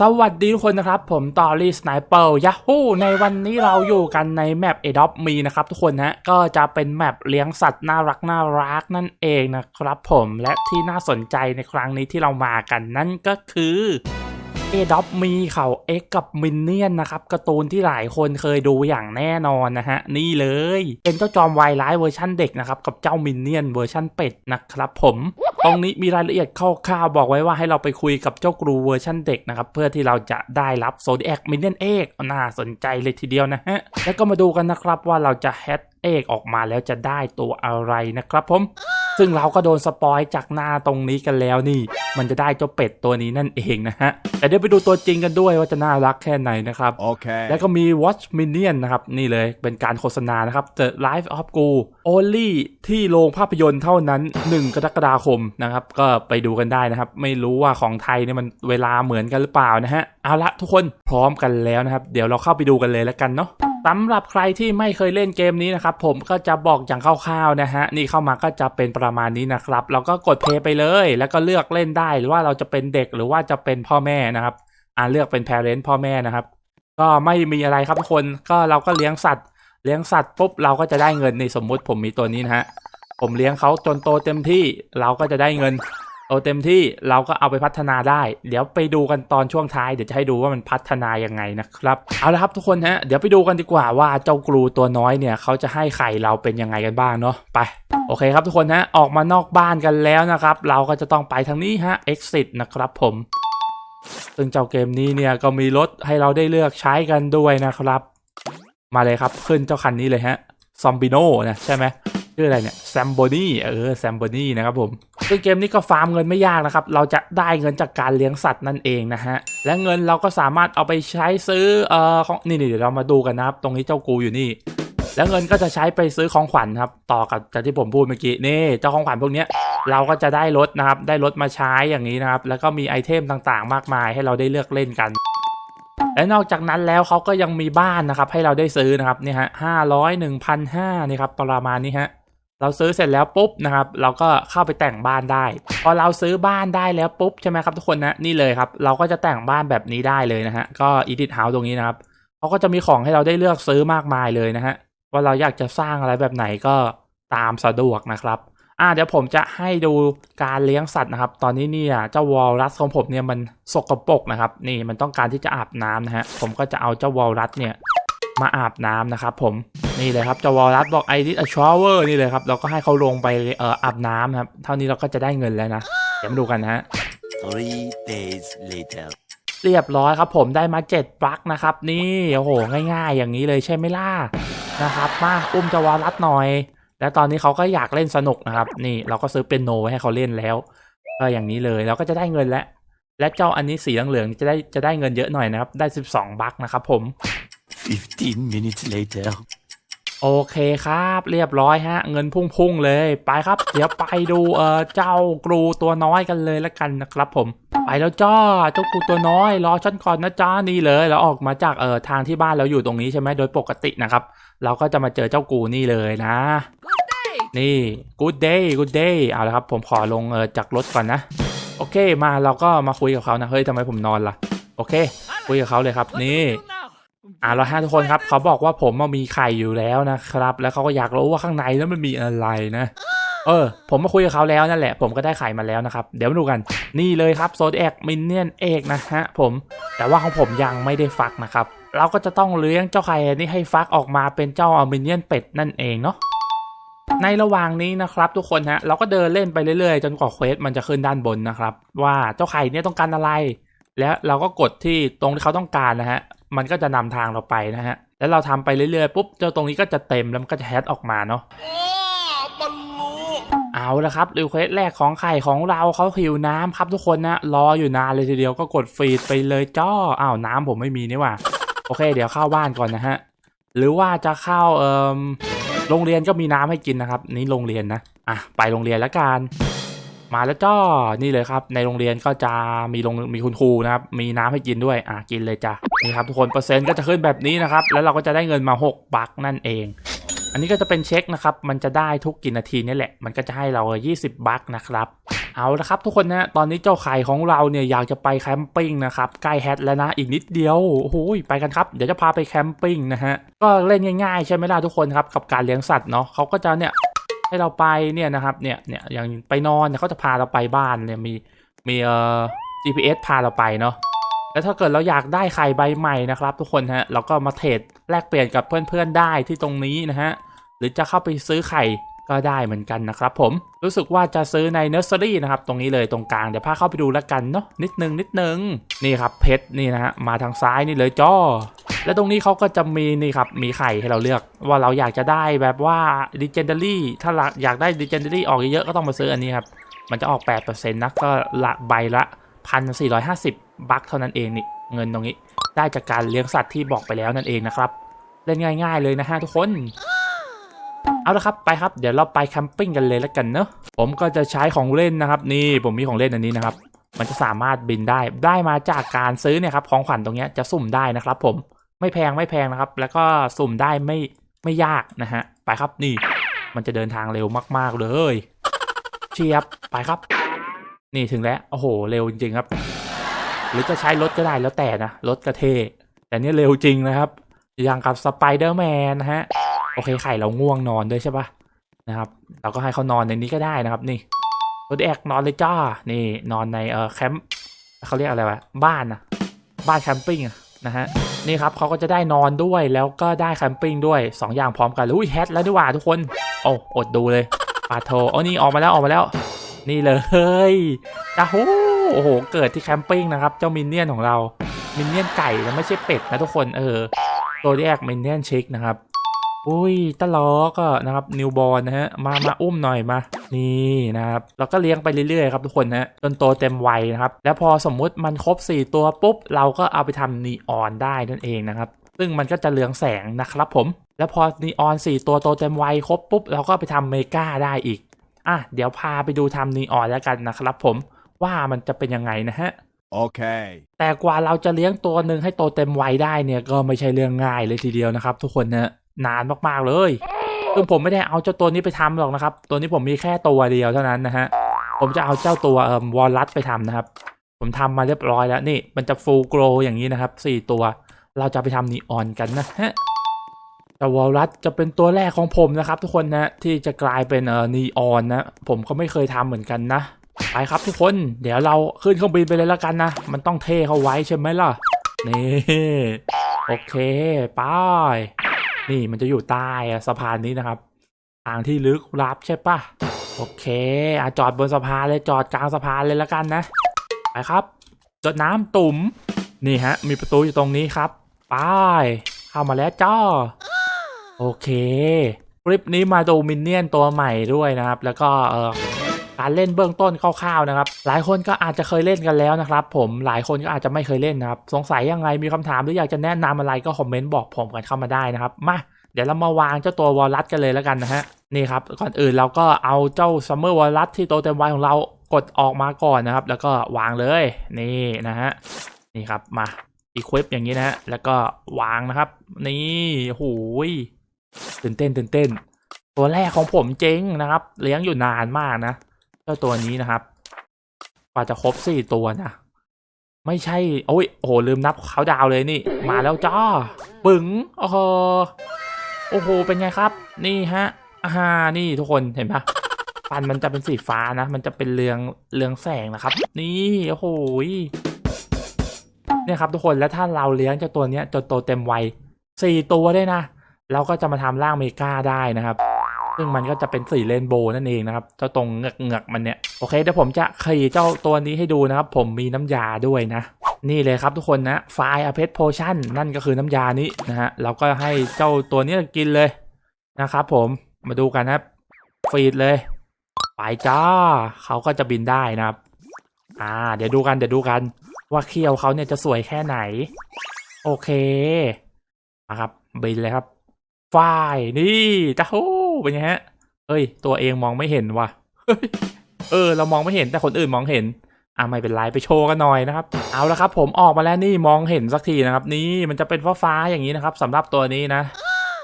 สวัสดีทุกคนนะครับ ผมตอรี่สไนเปอร์ยาฮูในวันนี้เราอยู่กันในแมป a d o p มีนะครับทุกคนนะก็จะเป็นแมปเลี้ยงสัตว์น่ารักน่ารักนั่นเองนะครับผมและที่น่าสนใจในครั้งนี้ที่เรามากันนั่นก็คือ เอดอปมีเขาเอ็กกับมินเนี่ยนนะครับการ์ตูนที่หลายคนเคยดูอย่างแน่นอนนะฮะ นี่เลย เป็นเจ้าจอมวายร้ายเวอร์ชั่นเด็กนะครับ กับเจ้ามินเนี่ยนเวอร์ชั่นเป็ดนะครับผมตรงนี้มีรายละเอียดคร่าวๆบอกไว้ว่าให้เราไปคุยกับเจ้ากรูเวอร์ชั่นเด็กนะครับ เพื่อที่เราจะได้รับโซด i แอคมินเนี่ยนเอกน่าสนใจเลยทีเดียวนะฮะ แล้วก็มาดูกันนะครับว่าเราจะแฮ เอกออกมาแล้วจะได้ตัวอะไรนะครับผม ซึ่งเราก็โดนสปอยจากหน้าตรงนี้กันแล้วนี่ มันจะได้เจ้าเป็ดตัวนี้นั่นเองนะฮะ แต่เดี๋ยวไปดูตัวจริงกันด้วยว่าจะน่ารักแค่ไหนนะครับ Okay. แล้วก็มี Watch Minion นะครับ นี่เลยเป็นการโฆษณานะครับ The Life of Gu Only ที่โรงภาพยนตร์เท่านั้น 1 กรกฎาคมนะครับ ก็ไปดูกันได้นะครับ ไม่รู้ว่าของไทยเนี่ยมันเวลาเหมือนกันหรือเปล่านะฮะ เอาละทุกคนพร้อมกันแล้วนะครับ เดี๋ยวเราเข้าไปดูกันเลยแล้วกันเนาะ สำหรับใครที่ไม่เคยเล่นเกมนี้นะครับผมก็จะบอกอย่างคร่าวๆนะฮะนี่เข้ามาก็จะเป็นประมาณนี้นะครับเราก็กดเพย์ไปเลย แล้วก็เลือกเล่นได้หรือว่าเราจะเป็นเด็กหรือว่าจะเป็นพ่อแม่นะครับอ่าเลือกเป็น parent พ่อแม่นะครับ ก็ไม่มีอะไรครับทุกคนก็เราก็เลี้ยงสัตว์เลี้ยงสัตว์ปุ๊บเราก็จะได้เงินในสมมุติผมมีตัวนี้นะฮะผมเลี้ยงเขาจนโตเต็มที่เราก็จะได้เงิน โตเต็มที่เราก็เอาไปพัฒนาได้ เดี๋ยวไปดูกันตอนช่วงท้ายเดี๋ยวจะให้ดูว่ามันพัฒนายังไงนะครับเอาละครับทุกคนฮะเดี๋ยวไปดูกันดีกว่าว่าเจ้ากรูตัวน้อยเนี่ยเขาจะให้ไข่เราเป็นยังไงกันบ้างเนาะไปโอเคครับทุกคนฮะออกมานอกบ้านกันแล้วนะครับ เราก็จะต้องไปทางนี้ฮะ exit นะครับผมซึ่งเจ้าเกมนี้เนี่ยก็มีรถให้เราได้เลือกใช้กันด้วยนะครับ มาเลยครับขึ้นเจ้าคันนี้เลยฮะซอมบิโนนะใช่ไหมชื่ออะไรเนี่ยแซมโบนี่เออแซมโบนี่นะครับผม ซึ่งเกมนี้ก็ฟาร์มเงินไม่ยากนะครับ เราจะได้เงินจากการเลี้ยงสัตว์นั่นเองนะฮะ และเงินเราก็สามารถเอาไปใช้ซื้อเอ่อของนี่เดี๋ยวเรามาดูกันนะครับ ตรงนี้เจ้ากูอยู่นี่ แล้วเงินก็จะใช้ไปซื้อของขวัญครับ ต่อกับจากที่ผมพูดเมื่อกี้นี่เจ้าของขวัญพวกนี้เราก็จะได้รถนะครับ ได้รถมาใช้อย่างนี้นะครับ แล้วก็มีไอเทมต่างๆ มากมายให้เราได้เลือกเล่นกันและนอกจากนั้นแล้วเขาก็ยังมีบ้านนะครับ ให้เราได้ซื้อนะครับนี่ฮะห้าร้อยหนึ่งพันห้านี่ครับประมาณนี้ฮะ เราซื้อเสร็จแล้วปุ๊บนะครับเราก็เข้าไปแต่งบ้านได้ พอเราซื้อบ้านได้แล้วปุ๊บใช่ไหมครับทุกคนนะนี่เลยครับ เราก็จะแต่งบ้านแบบนี้ได้เลยนะฮะก็ edit house ตรงนี้นะครับเขาก็จะมีของให้เราได้เลือกซื้อมากมายเลยนะฮะว่าเราอยากจะสร้างอะไรแบบไหนก็ตามสะดวกนะครับอ่าเดี๋ยวผมจะให้ดูการเลี้ยงสัตว์นะครับ ตอนนี้เนี่ยเจ้าวอลรัสของผมเนี่ยมันสกปรกนะครับ นี่มันต้องการที่จะอาบน้ำนะฮะผมก็จะเอาเจ้าวอลรัสเนี่ยมาอาบน้ำนะครับผม นี่เลยครับเจ้าวอลรัสบอก I need a shower นี่เลยครับ เราก็ให้เขาลงไปเอ่ออาบน้ำนะครับ เท่านี้เราก็จะได้เงินแล้วนะ เดี๋ยวมาดูกันนะฮะ Three days later. เรียบร้อยครับผมได้มา 7 ปลั๊กนะครับ นี่โอ้โหง่ายๆ อย่างนี้เลยใช่ไหมล่ะนะครับ มาอุ้มเจาวารัดหน่อย แล้วตอนนี้เขาก็อยากเล่นสนุกนะครับ นี่เราก็ซื้อเป็นโนไว้ให้เขาเล่นแล้วก็อย่างนี้เลยเราก็จะได้เงินแล้วและเจ้าอันนี้สีเหลืองๆจะได้จะได้เงินเยอะหน่อยนะครับ ได้ 12 บัคนะครับผม Fifteen minutes later. โอเคครับเรียบร้อยฮะ เงินพุ่งๆเลยไปครับ เดี๋ยวไปดูเออเจ้ากรูตัวน้อยกันเลยละกันนะครับผม ไปแล้วจ้าเจ้ากรูตัวน้อยรอฉันก่อนนะจ้านี่เลยเราออกมาจากเออทางที่บ้านเราอยู่ตรงนี้ใช่ไหมโดยปกตินะครับ เราก็จะมาเจอเจ้ากูนี่เลยนะ นี่ good day good day เอาละครับ ผมขอลงเออจากรถก่อนนะ โอเคมาเราก็มาคุยกับเขานะเฮ้ยทำไมผมนอนล่ะ โอเค คุยกับเขาเลยครับนี่ อ่าเราห้าทุกคนครับ เขาบอกว่าผมมามีไข่อยู่แล้วนะครับ แล้วเขาก็อยากรู้ว่าข้างในนั้นมันมีอะไรนะ เออ ผมมาคุยกับเขาแล้วนั่นแหละ ผมก็ได้ไข่มาแล้วนะครับ เดี๋ยวมาดูกัน นี่เลยครับโซดแอกมินเนี่ยนเอกนะฮะผม แต่ว่าของผมยังไม่ได้ฟักนะครับ เราก็จะต้องเลี้ยงเจ้าไข่นี้ให้ฟักออกมาเป็นเจ้าอมินเนี่ยนเป็ดนั่นเองเนาะ ในระหว่างนี้นะครับทุกคนฮะ เราก็เดินเล่นไปเรื่อยๆ จนกว่าเควสมันจะขึ้นด้านบนนะครับ ว่าเจ้าไข่เนี่ยต้องการอะไรแล้วเราก็กดที่ตรงที่เขาต้องการนะฮะ มันก็จะนำทางเราไปนะฮะ แล้วเราทำไปเรื่อยๆปุ๊บเจ้าตรงนี้ก็จะเต็มแล้วมันก็จะแฮชออกมาเนาะเอาละครับรีเควสแรกของไข่ของเราเขาหิวน้ำครับทุกคนนะ รออยู่นานเลยทีเดียวก็กดฟีดไปเลยจ้ออ้าวน้ำผมไม่มีนี่หว่า โอเค เดี๋ยวเข้าบ้านก่อนนะฮะ หรือว่าจะเข้าเอ่อโรงเรียนก็มีน้ำให้กินนะครับ นี่โรงเรียนนะ อะ ไปโรงเรียนแล้วกัน มาแล้วจ้อนี่เลยครับ ในโรงเรียนก็จะมีโรงมีคุณครูนะครับ มีน้ำให้กินด้วยอะกินเลยจ้ะนี่ครับทุกคนเปอร์เซ็นต์ก็จะขึ้นแบบนี้นะครับ แล้วเราก็จะได้เงินมา 6 บัคนั่นเอง อันนี้ก็จะเป็นเช็คนะครับ มันจะได้ทุกกี่นาทีนี่แหละ มันก็จะให้เรา 20 บัคนะครับเอาละครับทุกคนนะตอนนี้เจ้าไข่ของเราเนี่ยอยากจะไปแคมปิ้งนะครับใกล้แฮทแล้วนะอีกนิดเดียวโอ้โหไปกันครับเดี๋ยวจะพาไปแคมปิ้งนะฮะก็เล่นง่ายๆ ใช่ไหมล่ะทุกคนครับกับการเลี้ยงสัตว์เนาะเขาก็จะเนี่ย ให้เราไปเนี่ยนะครับเนี่ยเนี่ยอย่างไปนอนเนี่ยเขาจะพาเราไปบ้านเนี่ยมีมีเอ่อ GPS พาเราไปเนาะแล้วถ้าเกิดเราอยากได้ไข่ใบใหม่นะครับ ทุกคนฮะเราก็มาเทรดแลกเปลี่ยนกับเพื่อนๆได้ที่ตรงนี้นะฮะหรือจะเข้าไปซื้อไข่ ก็ได้เหมือนกันนะครับผมรู้สึกว่าจะซื้อในเนอร์เซอรี่นะครับตรงนี้เลยตรงกลางเดี๋ยวพาเข้าไปดูแล้วกันเนาะนิดนึงนิดนึงนี่ครับเพชรนี่นะฮะมาทางซ้ายนี่เลยจ้อแล้วตรงนี้เขาก็จะมีนี่ครับมีไข่ให้เราเลือกว่าเราอยากจะได้แบบว่า Legendary ถ้าอยากได้ Legendary ออกเยอะๆก็ต้องมาซื้ออันนี้ครับมันจะออก 8%นะก็ละใบละ 1,450 บัคเท่านั้นเองนี่เงินตรงนี้ ได้จากการเลี้ยงสัตว์ที่บอกไปแล้วนั่นเองนะครับ เล่นง่าย ๆ เลยนะฮะทุกคน เอาละครับไปครับเดี๋ยวเราไปแคมปิ้งกันเลยแล้วกันเนอะผมก็จะใช้ของเล่นนะครับ นี่ผมมีของเล่นอันนี้นะครับ มันจะสามารถบินได้ได้มาจากการซื้อเนี่ยครับของขวัญตรงเนี้ยจะสุ่มได้นะครับ ผมไม่แพงไม่แพงนะครับ แล้วก็สุ่มได้ไม่ไม่ยากนะฮะไปครับนี่ มันจะเดินทางเร็วมาก ๆเลยเชียบไปครับ นี่ถึงแล้วโอ้โหเร็วจริงๆครับ หรือจะใช้รถก็ได้แล้วแต่นะรถกระเทแต่นี่เร็วจริงนะครับ อย่างกับสไปเดอร์แมนนะฮะ โอเคไข่เราง่วงนอนด้วยใช่ปะนะครับ เราก็ให้เขานอนในนี้ก็ได้นะครับ นี่รถแอกนอนเลยจ้า นี่นอนในเอ่อแคมป์เขาเรียกอะไรวะบ้านนะบ้านแคมปิ้งนะฮะนี่ครับเขาก็จะได้นอนด้วยแล้วก็ได้แคมปิ้งด้วยสองอย่างพร้อมกันอุ้ยแฮทแล้วด้วยว่ะทุกคนโอ้อดดูเลยปาโทโอ้นี่ออกมาแล้วออกมาแล้ว นี่เลยอ้าโหโอ้โหเกิดที่แคมปิ้งนะครับ เจ้ามินเนี่ยนของเรามินเนี่ยนไก่นะไม่ใช่เป็ดนะทุกคนเออตัวแรกมินเนี่ยนชิกนะครับ อุ้ยตะล้อก็นะครับนิวบอลนะฮะมามาอุ้มหน่อยมา นี่นะครับเราก็เลี้ยงไปเรื่อยๆครับทุกคนนะจนโตเต็มวัยนะครับ แล้วพอสมมุติมันครบ 4 ตัวปุ๊บ เราก็เอาไปทำนีออนได้นั่นเองนะครับ ซึ่งมันก็จะเรืองแสงนะครับผม แล้วพอนีออน 4 ตัวโตเต็มวัยครบปุ๊บ เราก็เอาไปทำเมกาได้อีกอะเดี๋ยวพาไปดูทำนีออนแล้วกันนะครับผมว่ามันจะเป็นยังไงนะฮะ Okay. แต่กว่าเราจะเลี้ยงตัวหนึ่งให้โตเต็มวัยได้เนี่ยก็ไม่ใช่เรื่องง่ายเลยทีเดียวนะครับ ทุกคนนะ นานมากๆเลยซึ่งผมไม่ได้เอาเจ้าตัวนี้ไปทำหรอกนะครับ ตัวนี้ผมมีแค่ตัวเดียวเท่านั้นนะฮะ ผมจะเอาเจ้าตัวเอ่อวอลลัตไปทำนะครับ ผมทำมาเรียบร้อยแล้วนี่มันจะฟูลโกรอย่างนี้นะครับสี่ตัว เราจะไปทำนีออนกันนะฮะแต่วอลลัตจะเป็นตัวแรกของผมนะครับทุกคนนะที่จะกลายเป็นเอ่อนีออนนะ ผมก็ไม่เคยทำเหมือนกันนะไปครับทุกคนเดี๋ยวเราขึ้นเครื่องบินไปเลยแล้วกันนะ มันต้องเท่เขาไว้ใช่ไหมล่ะนี่โอเคไป นี่มันจะอยู่ใต้สะพานนี้นะครับทางที่ลึกลับใช่ปะโอเคอะจอดบนสะพานเลยจอดกลางสะพานเลยแล้วกันนะไปครับจดน้ำตุ่มนี่ฮะ มีประตูอยู่ตรงนี้ครับไปเข้ามาแล้วจ้าโอเคคลิปนี้มาดูมินเนี่ยนตัวใหม่ด้วยนะครับ แล้วก็เออ การเล่นเบื้องต้นคร่าวๆนะครับ หลายคนก็อาจจะเคยเล่นกันแล้วนะครับ ผมหลายคนก็อาจจะไม่เคยเล่นนะครับ สงสัยยังไงมีคำถามหรืออยากจะแนะนำอะไรก็คอมเมนต์บอกผมกันเข้ามาได้นะครับ มาเดี๋ยวเรามาวางเจ้าตัววอลลัสกันเลยแล้วกันนะฮะนี่ครับก่อนอื่นเราก็เอาเจ้าซัมเมอร์วอลลัสที่โตเต็มวัยของเรากดออกมาก่อนนะครับ แล้วก็วางเลยนี่นะฮะนี่ครับมาอีควิปอย่างนี้นะฮะแล้วก็วางนะครับ นี่หูยตื่นเต้นตื่นเต้น ตัวแรกของผมเจ๊งนะครับ เลี้ยงอยู่นานมากนะ เจ้าตัวนี้นะครับกว่าจะครบสี่ตัวนะไม่ใช่ โอ้ยโอ้โหลืมนับเขาดาวเลยนี่ มาแล้วจ้าปึ๋งโอ้โหโอ้โห เป็นไงครับ นี่ฮะอ่านี่ทุกคนเห็นปะฟันมันจะเป็นสีฟ้านะ มันจะเป็นเรืองเรืองแสงนะครับ นี่โอ้โหเนี่ยครับทุกคนแล้วถ้าเราเลี้ยงเจ้าตัวเนี้ยจนโตเต็มวัยสี่ตัวได้นะ เราก็จะมาทำร่างเมกาได้นะครับ ซึ่งมันก็จะเป็นสีเรนโบว์นั่นเองนะครับ เจ้าตรงเงือกเงือกมันเนี่ย โอเคเดี๋ยวผมจะขี่เจ้าตัวนี้ให้ดูนะครับ ผมมีน้ำยาด้วยนะ นี่เลยครับทุกคนนะไฟอเพชโพชั่นนั่นก็คือน้ำยานี้นะฮะเราก็ให้เจ้าตัวนี้กินเลยนะครับผมมาดูกันนะครับฟีดเลย ไปจ้าเขาก็จะบินได้นะครับ อ่า เดี๋ยวดูกันเดี๋ยวดูกัน ว่าเขี้ยวเขาเนี่ยจะสวยแค่ไหน โอเคนะครับบินเลยครับฝ้ายนี่ตาโห เป็นไงฮะเอ้ย ตัวเองมองไม่เห็นว่ะเออ เรามองไม่เห็นแต่คนอื่นมองเห็นอะไม่เป็นไรไปโชว์กันหน่อยนะครับ เอาละครับ ผมออกมาแล้วนี่มองเห็นสักทีนะครับ นี่มันจะเป็นฟ้าฟ้าๆอย่างนี้นะครับสำหรับตัวนี้นะ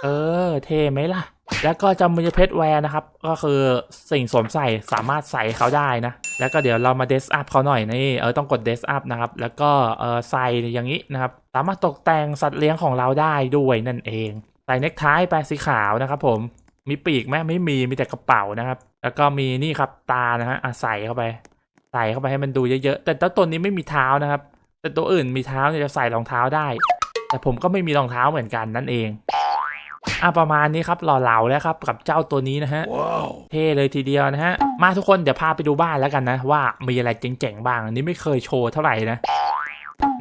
เออ เท่ไหมล่ะ แล้วก็จะมีเพชรแวร์นะครับ ก็คือสิ่งสวมใส่สามารถใส่เขาได้นะ แล้วก็เดี๋ยวเรามาเดสอัพเขาหน่อยนี่เออต้องกดเดสอัพนะครับ แล้วก็เออใส่อย่างนี้นะครับ สามารถตกแต่งสัตว์เลี้ยงของเราได้ด้วยนั่นเอง ใส่เน็กไทไปสีขาวนะครับผม มีปีกไหมไม่มีมีแต่กระเป๋านะครับ แล้วก็มีนี่ครับตานะฮะอะใส่เข้าไป ใส่เข้าไปให้มันดูเยอะๆแต่ตัวตนนี้ไม่มีเท้านะครับ แต่ตัวอื่นมีเท้าเนี่ยจะใส่รองเท้าได้ แต่ผมก็ไม่มีรองเท้าเหมือนกันนั่นเองอะประมาณนี้ครับหล่อเหลาแล้วครับกับเจ้าตัวนี้นะฮะ Wow. เท่เลยทีเดียวนะฮะ มาทุกคนเดี๋ยวพาไปดูบ้านแล้วกันนะ ว่ามีอะไรเจ๋งๆบ้างอันนี้ไม่เคยโชว์เท่าไหร่นะ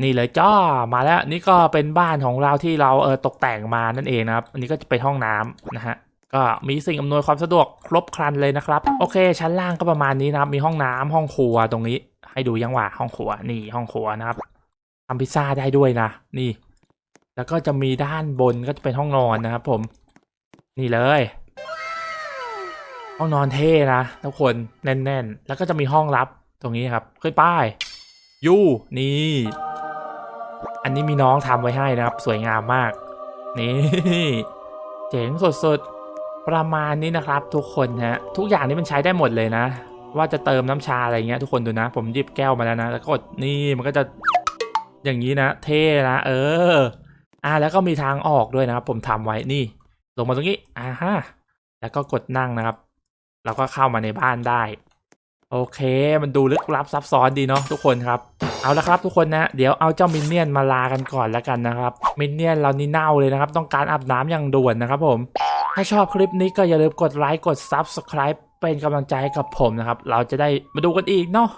นี่เลยจ้ามาแล้วนี่ก็เป็นบ้านของเราที่เราเออตกแต่งมานั่นเองนะครับ อันนี้ก็จะเป็นห้องน้ำนะฮะ ก็มีสิ่งอำนวยความสะดวกครบครันเลยนะครับ โอเค ชั้นล่างก็ประมาณนี้นะครับ มีห้องน้ำห้องครัวตรงนี้ ให้ดูยังว่าห้องครัวนี่ห้องครัวนะครับทำพิซซ่าได้ด้วยนะนี่ แล้วก็จะมีด้านบนก็จะเป็นห้องนอนนะครับ ผม นี่เลย ห้องนอนเท่นะทุกคนแน่น ๆ แล้วก็จะมีห้องลับตรงนี้ครับขึ้นป้ายยูนี่ อันนี้มีน้องทำไว้ให้นะครับ สวยงามมาก นี่ เจ๋งสดๆ ประมาณนี้นะครับทุกคนฮะทุกอย่างนี้มันใช้ได้หมดเลยนะ ว่าจะเติมน้ำชาอะไรเงี้ยทุกคนดูนะ ผมหยิบแก้วมาแล้วนะ แล้วก็ดนี่มันก็จะอย่างนี้นะ เท่นะเออ อ่าแล้วก็มีทางออกด้วยนะครับผมทำไว้นี่ ลงมาตรงนี้อ่าฮะแล้วก็กดนั่งนะครับเราก็เข้ามาในบ้านได้ โอเค มันดูลึกลับซับซ้อนดีเนาะทุกคนครับ เอาละครับทุกคนนะเดี๋ยวเอาเจ้ามินเนี่ยนมาลากันก่อนแล้วกันนะครับมินเนี่ยนเรานี่เน่าเลยนะครับ ต้องการอาบน้ำอย่างด่วนนะครับผม ถ้าชอบคลิปนี้ก็อย่าลืมกดไลค์กด Subscribe เป็นกำลังใจให้กับผมนะครับ เราจะได้มาดูกันอีกเนาะ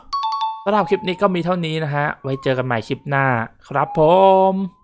สำหรับคลิปนี้ก็มีเท่านี้นะฮะ ไว้เจอกันใหม่คลิปหน้าครับผม